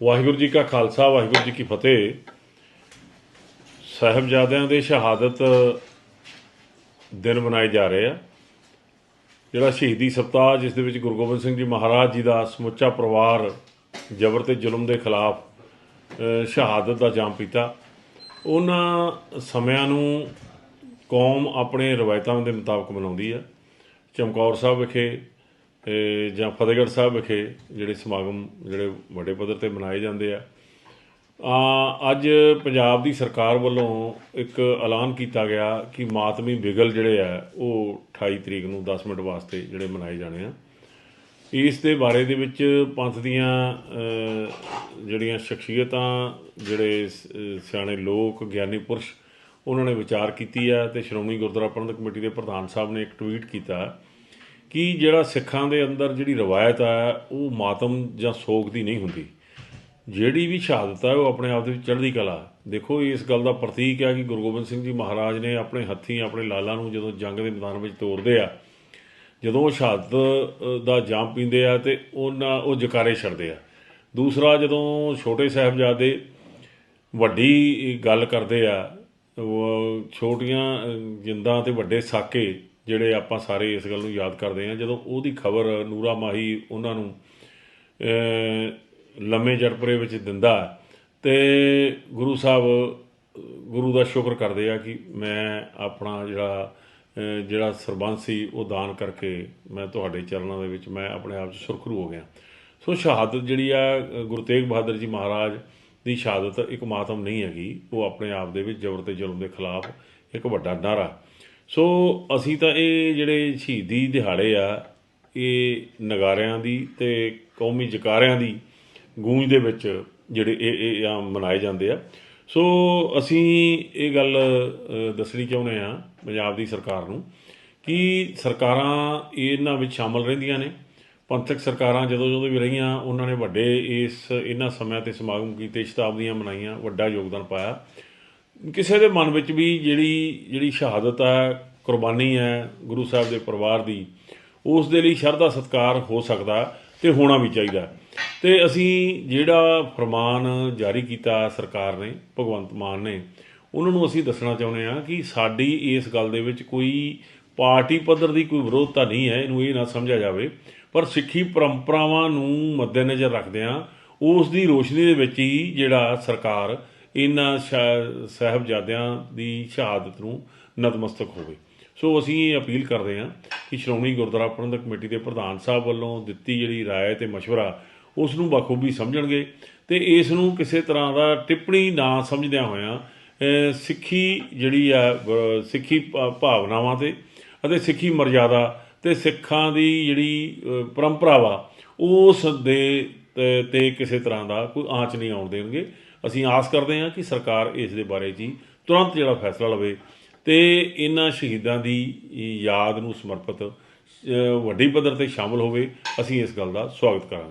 ਵਾਹਿਗੁਰੂ ਜੀ ਕਾ ਖਾਲਸਾ, ਵਾਹਿਗੁਰੂ ਜੀ ਕੀ ਫਤਿਹ। ਸਾਹਿਬਜ਼ਾਦਿਆਂ ਦੇ ਸ਼ਹਾਦਤ ਦਿਨ ਮਨਾਏ ਜਾ ਰਹੇ ਆ। ਜਿਹੜਾ ਸ਼ਹੀਦੀ ਸਪਤਾਹ ਜਿਸ ਦੇ ਵਿੱਚ ਗੁਰੂ ਗੋਬਿੰਦ ਸਿੰਘ ਜੀ ਮਹਾਰਾਜ ਜੀ ਦਾ ਸਮੁੱਚਾ ਪਰਿਵਾਰ ਜ਼ਬਰ ਤੇ ਜ਼ੁਲਮ ਦੇ ਖਿਲਾਫ ਸ਼ਹਾਦਤ ਦਾ ਜਾਮ ਪੀਤਾ, ਉਹਨਾਂ ਸਮਿਆਂ ਨੂੰ ਕੌਮ ਆਪਣੇ ਰਵਾਇਤਾਂ ਦੇ ਮੁਤਾਬਕ ਮਨਾਉਂਦੀ ਆ। ਚਮਕੌਰ ਸਾਹਿਬ ਵਿਖੇ ਜਾਂ ਫਤਿਹਗੜ੍ਹ ਸਾਹਿਬ ਵਿਖੇ ਜਿਹੜੇ ਸਮਾਗਮ, ਜਿਹੜੇ ਵੱਡੇ ਪੱਧਰ ਤੇ ਮਨਾਏ ਜਾਂਦੇ ਆ ਆ ਅੱਜ ਪੰਜਾਬ ਦੀ ਸਰਕਾਰ ਵੱਲੋਂ ਇੱਕ ਐਲਾਨ ਕੀਤਾ ਗਿਆ ਕਿ ਮਾਤਮੀ ਬਿਗਲ ਜਿਹੜੇ ਆ, ਉਹ 28 ਤਰੀਕ ਨੂੰ 10 ਮਿੰਟ ਵਾਸਤੇ ਜਿਹੜੇ ਮਨਾਏ ਜਾਣੇ ਆ। ਇਸ ਦੇ ਬਾਰੇ ਦੇ ਵਿੱਚ ਪੰਥ ਦੀਆਂ ਜਿਹੜੀਆਂ ਸ਼ਖਸੀਅਤਾਂ, ਜਿਹੜੇ ਸਿਆਣੇ ਲੋਕ, ਗਿਆਨੀ ਪੁਰਸ਼, ਉਹਨਾਂ ਨੇ ਵਿਚਾਰ ਕੀਤੀ ਹੈ ਤੇ ਸ਼੍ਰੋਮਣੀ ਗੁਰਦੁਆਰਾ ਪ੍ਰਬੰਧਕ ਕਮੇਟੀ ਦੇ ਪ੍ਰਧਾਨ ਸਾਹਿਬ ਨੇ ਇੱਕ ਟਵੀਟ ਕੀਤਾ। ਕਿ ਜਿਹੜਾ ਸਿੱਖਾਂ ਦੇ ਅੰਦਰ ਜਿਹੜੀ ਰਵਾਇਤ ਹੈ ਉਹ ਮਾਤਮ ਜਾਂ ਸੋਗ ਦੀ ਨਹੀਂ ਹੁੰਦੀ? ਜਿਹੜੀ ਵੀ ਸ਼ਹਾਦਤ ਹੈ ਉਹ ਆਪਣੇ ਆਪ ਦੇ ਵਿੱਚ ਚੜ੍ਹਦੀ ਕਲਾ। ਦੇਖੋ, ਇਸ ਗੱਲ ਦਾ ਪ੍ਰਤੀਕ ਹੈ ਕਿ ਗੁਰੂ ਗੋਬਿੰਦ ਸਿੰਘ ਜੀ ਮਹਾਰਾਜ ਨੇ ਆਪਣੇ ਹੱਥੀਂ, ਆਪਣੇ ਲਾਲਾਂ ਨੂੰ ਜਦੋਂ ਜੰਗ ਦੇ ਮੈਦਾਨ ਵਿੱਚ ਤੋਰਦੇ ਆ, ਜਦੋਂ ਉਹ ਸ਼ਹਾਦਤ ਦਾ ਜਾਮ ਪੀਂਦੇ ਆ ਤੇ ਉਹਨਾਂ, ਉਹ ਜਕਾਰੇ ਛੱਡਦੇ ਆ। ਦੂਸਰਾ, ਜਦੋਂ ਛੋਟੇ ਸਾਹਿਬਜ਼ਾਦੇ ਵੱਡੀ ਗੱਲ ਕਰਦੇ ਆ ਛੋਟੀਆਂ ਜਿੰਦਾਂ ਤੇ ਵੱਡੇ ਸਾਕੇ ਜਿਹੜੇ ਆਪਾਂ ਸਾਰੇ ਇਸ ਗੱਲ ਨੂੰ ਯਾਦ ਕਰਦੇ ਹਾਂ, ਜਦੋਂ ਉਹਦੀ ਖਬਰ ਨੂਰਾ ਮਾਹੀ ਉਹਨਾਂ ਨੂੰ ਲੰਮੇ ਜੜਪਰੇ ਵਿੱਚ ਦਿੰਦਾ ਤੇ ਗੁਰੂ ਸਾਹਿਬ, ਗੁਰੂ ਦਾ ਸ਼ੁਕਰ ਕਰਦੇ ਆ ਕਿ ਮੈਂ ਆਪਣਾ ਜਿਹੜਾ ਜਿਹੜਾ ਸਰਬੰਸ ਸੀ, ਉਹ ਦਾਨ ਕਰਕੇ ਮੈਂ ਤੁਹਾਡੇ ਚਰਨਾਂ ਦੇ ਵਿੱਚ, ਮੈਂ ਆਪਣੇ ਆਪ 'ਚ ਸੁਰਖਰੂ ਹੋ ਗਿਆ। ਸੋ ਸ਼ਹਾਦਤ ਜਿਹੜੀ ਆ, ਗੁਰੂ ਤੇਗ ਬਹਾਦਰ ਜੀ ਮਹਾਰਾਜ ਦੀ ਸ਼ਹਾਦਤ ਇੱਕ ਮਾਤਮ ਨਹੀਂ ਹੈਗੀ, ਉਹ ਆਪਣੇ ਆਪ ਦੇ ਵਿੱਚ ਜ਼ਬਰ ਤੇ ਜ਼ੁਲਮ ਦੇ ਖਿਲਾਫ ਇੱਕ ਵੱਡਾ ਨਾਰਾ। ਸੋ ਅਸੀਂ ਤਾਂ ਇਹ ਜਿਹੜੇ ਸ਼ਹੀਦੀ ਦਿਹਾੜੇ ਆ, ਇਹ ਨਗਾਰਿਆਂ ਦੀ ਤੇ ਕੌਮੀ ਜਕਾਰਿਆਂ ਦੀ ਗੂੰਜ ਦੇ ਵਿੱਚ ਜਿਹੜੇ ਇਹ ਇਹ ਆ ਮਨਾਏ ਜਾਂਦੇ ਆ। ਸੋ ਅਸੀਂ ਇਹ ਗੱਲ ਦੱਸਣੀ ਚਾਹੁੰਦੇ ਆ ਪੰਜਾਬ ਦੀ ਸਰਕਾਰ ਨੂੰ ਕਿ ਸਰਕਾਰਾਂ ਇਹਨਾਂ ਵਿੱਚ ਸ਼ਾਮਲ ਰਹਿੰਦੀਆਂ ਨੇ। ਪੰਥਕ ਸਰਕਾਰਾਂ ਜਦੋਂ ਜਦੋਂ ਵੀ ਰਹੀਆਂ, ਉਹਨਾਂ ਨੇ ਵੱਡੇ ਇਸ, ਇਹਨਾਂ ਸਮਿਆਂ ਤੇ ਸਮਾਗਮ ਕੀਤੇ, ਸ਼ਤਾਬਦੀਆਂ ਮਨਾਈਆਂ, ਵੱਡਾ ਯੋਗਦਾਨ ਪਾਇਆ। ਕਿਸੇ ਦੇ ਮਨ ਵਿੱਚ ਵੀ ਜਿਹੜੀ ਜਿਹੜੀ ਸ਼ਹਾਦਤ ਆ ਕੁਰਬਾਨੀ ਹੈ ਗੁਰੂ ਸਾਹਿਬ ਦੇ ਪਰਿਵਾਰ ਦੀ, ਉਸ ਦੇ ਲਈ ਸ਼ਰਧਾ ਸਤਕਾਰ ਹੋ ਸਕਦਾ ਤੇ ਹੋਣਾ ਵੀ ਚਾਹੀਦਾ। ਤੇ ਅਸੀਂ ਜਿਹੜਾ ਫਰਮਾਨ ਜਾਰੀ ਕੀਤਾ ਸਰਕਾਰ ਨੇ, ਭਗਵੰਤ ਮਾਨ ਨੇ, ਉਹਨਾਂ ਨੂੰ ਅਸੀਂ ਦੱਸਣਾ ਚਾਹੁੰਦੇ ਹਾਂ ਕਿ ਸਾਡੀ ਇਸ ਗੱਲ ਦੇ ਵਿੱਚ ਕੋਈ ਪਾਰਟੀ ਪੱਧਰ ਦੀ ਕੋਈ ਵਿਰੋਧਤਾ ਨਹੀਂ ਹੈ, ਇਹਨੂੰ ਇਹ ਨਾ ਸਮਝਿਆ ਜਾਵੇ। ਪਰ ਸਿੱਖੀ ਪਰੰਪਰਾਵਾਂ ਨੂੰ ਮੱਦੇਨਜ਼ਰ ਰੱਖਦਿਆਂ ਉਸ ਦੀ ਰੋਸ਼ਨੀ ਦੇ ਵਿੱਚ ਹੀ ਜਿਹੜਾ ਸਰਕਾਰ ਇਹਨਾਂ ਸ਼ਾ- ਸਾਹਿਬਜ਼ਾਦਿਆਂ ਦੀ ਸ਼ਹਾਦਤ ਨੂੰ ਨਤਮਸਤਕ ਹੋਵੇ। ਸੋ ਅਸੀਂ ਇਹ ਅਪੀਲ ਕਰਦੇ ਹਾਂ ਕਿ ਸ਼੍ਰੋਮਣੀ ਗੁਰਦੁਆਰਾ ਪ੍ਰਬੰਧਕ ਕਮੇਟੀ ਦੇ ਪ੍ਰਧਾਨ ਸਾਹਿਬ ਵੱਲੋਂ ਦਿੱਤੀ ਜਿਹੜੀ ਰਾਏ ਤੇ مشورہ ਉਸ ਨੂੰ ਬਖੂਬੀ ਸਮਝਣਗੇ ਤੇ ਇਸ ਨੂੰ ਕਿਸੇ ਤਰ੍ਹਾਂ ਦਾ ਟਿੱਪਣੀ ਨਾ ਸਮਝਦਿਆਂ ਹੋਇਆਂ ਅਹ ਸਿੱਖੀ ਜਿਹੜੀ ਆ ਅਹ ਸਿੱਖੀ ਭਾ- ਭਾਵਨਾਵਾਂ ਤੇ ਅਤੇ ਸਿੱਖੀ ਮਰਜ਼ਾਦਾ ਤੇ ਸਿੱਖਾਂ ਦੀ ਜਿਹੜੀ ਅਹ ਪਰੰਪਰਾ ਵਾ ਉਸ ਦੇ ਤੇ- ਤੇ ਕਿਸੇ ਤਰ੍ਹਾਂ ਦਾ ਕੋਈ ਆਂਚ ਨਹੀਂ ਆਉਣ ਦੇਣਗੇ ਅਸੀਂ ਆਸ ਕਰਦੇ ਹਾਂ ਕਿ ਸਰਕਾਰ ਇਸ ਦੇ ਬਾਰੇ ਜੀ ਤੁਰੰਤ ਜਿਹੜਾ ਫੈਸਲਾ ਲਵੇ ਤੇ ਇਹਨਾਂ ਸ਼ਹੀਦਾਂ ਦੀ ਯਾਦ ਨੂੰ ਸਮਰਪਿਤ ਵੱਡੀ ਪੱਧਰ ਤੇ ਸ਼ਾਮਲ ਹੋਵੇ, ਅਸੀਂ ਇਸ ਗੱਲ ਦਾ ਸਵਾਗਤ ਕਰਾਂਗੇ।